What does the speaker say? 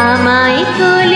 আমায় কোলে